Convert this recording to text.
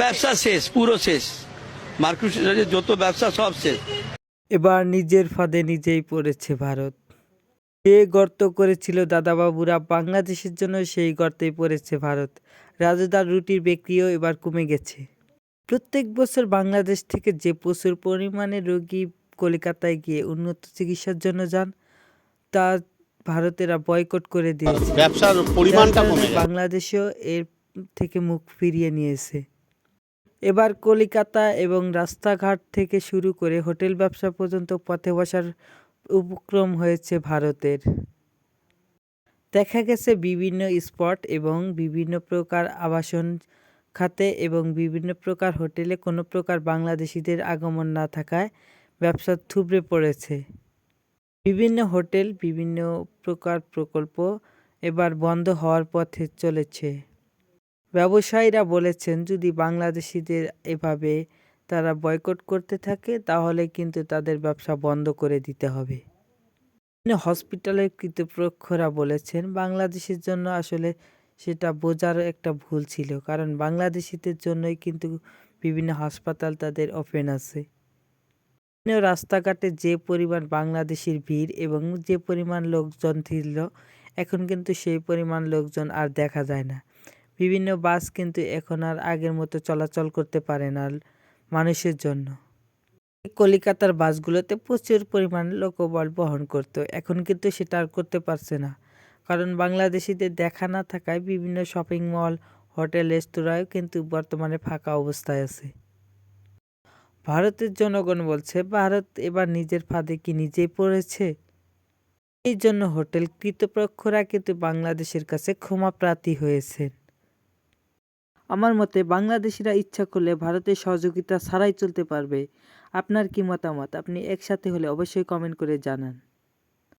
ব্যবসা শেষ পুরো শেষ। মার্কুসের যত ব্যবসা সব শেষ। এবার নিজের ফাঁদে নিজেই পড়েছে ভারত। যে গর্ত করেছিল দাদাবাবুরা? বাংলাদেশের জন্য সেই গর্তেই পড়েছে ভারত। রাজুদার রুটির বিক্রিও এবার কমে গেছে। প্রত্যেক বছর বাংলাদেশ থেকে যে প্রচুর পরিমাণে রোগী কলকাতায় গিয়ে উন্নত চিকিৎসার জন্য যান তা ভারতেরা বয়কট করে দিয়েছে। ব্যবসার পরিমাণটা বাংলাদেশও এর থেকে মুখ ফিরিয়ে নিয়েছে। এবার কলিকাতা এবং রাস্তাঘাট থেকে শুরু করে হোটেল ব্যবসা পর্যন্ত পথে বসার উপক্রম হয়েছে ভারতের। দেখা গেছে বিভিন্ন স্পট এবং বিভিন্ন প্রকার আবাসন খাতে এবং বিভিন্ন প্রকার হোটেলে কোনো প্রকার বাংলাদেশিদের আগমন না থাকায় ব্যবসা থুবড়ে পড়েছে। বিভিন্ন হোটেল বিভিন্ন প্রকার প্রকল্প এবার বন্ধ হওয়ার পথে চলেছে। ব্যবসায়ীরা বলেছেন, যদি বাংলাদেশিদের এভাবে তারা বয়কট করতে থাকে, তাহলে কিন্তু তাদের ব্যবসা বন্ধ করে দিতে হবে। হসপিটালের কর্তৃপক্ষরা বলেছেন, বাংলাদেশের জন্য আসলে সেটা বোঝার একটা ভুল ছিল, কারণ বাংলাদেশিদের জন্যই কিন্তু বিভিন্ন হাসপাতাল তাদের ওপেন আছে। রাস্তাঘাটে যে পরিমাণ বাংলাদেশির ভিড় এবং যে পরিমাণ লোকজন ছিল, এখন কিন্তু সেই পরিমাণ লোকজন আর দেখা যায় না। বিভিন্ন বাস কিন্তু এখন আর আগের মতো চলাচল করতে পারে না মানুষের জন্য। কলিকাতার বাসগুলোতে প্রচুর পরিমাণ লোকবল বহন করতো। এখন কিন্তু সেটা আর করতে পারছে না। কারণ বাংলাদেশিদের দেখা না থাকায় বিভিন্ন শপিং মল, হোটেল, রেস্তোরাঁও কিন্তু বর্তমানে ফাঁকা অবস্থায় আছে। ভারতের জনগণ বলছে, ভারত এবার নিজের ফাঁদে কি নিজেই পড়েছে? এই জন্য হোটেল কর্তৃপক্ষরা কিন্তু বাংলাদেশের কাছে ক্ষমা প্রার্থী হয়েছেন। আমার মতে বাংলাদেশিরা ইচ্ছা করলে ভারতের সহযোগিতা ছাড়াই চলতে পারবে। আপনার কি মতামত? আপনি একসাথে হলে অবশ্যই কমেন্ট করে জানান।